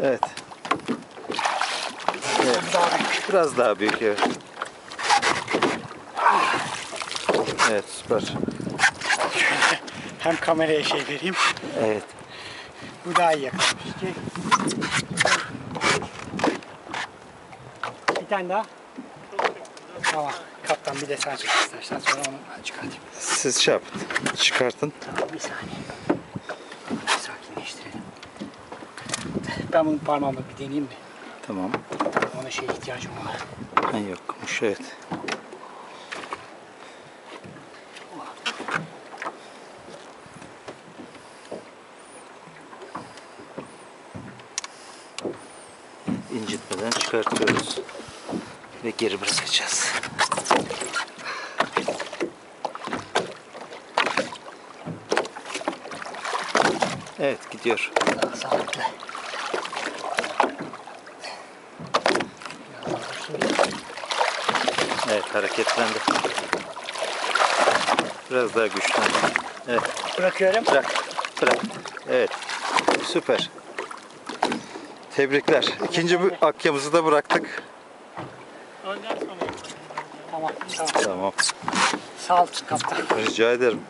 Evet. evet. Daha büyük. Biraz daha büyük evet. Evet süper. Hem kameraya şey vereyim. Evet. Bu daha iyi yakalamış. Bir tane daha. Tamam. Kaptan bir de sen çek istersen sonra onu ben çıkartayım. Siz şey yapın. Çıkartın. Tamam bir saniye. Ben bunu parmağımla bir deneyeyim mi? Tamam. Ona şey ihtiyacım var. Ha, yokmuş evet. incitmeden çıkartıyoruz ve geri bırakacağız. Evet gidiyor. Sağlıklı. Evet hareketlendi. Biraz daha güçlendi. Evet Bırakıyorum. bırak bırak. Evet süper. Tebrikler. İkinci bu akyamızı da bıraktık. Tamam. Tamam. Tamam. Sağ ol kaptan. Rica ederim.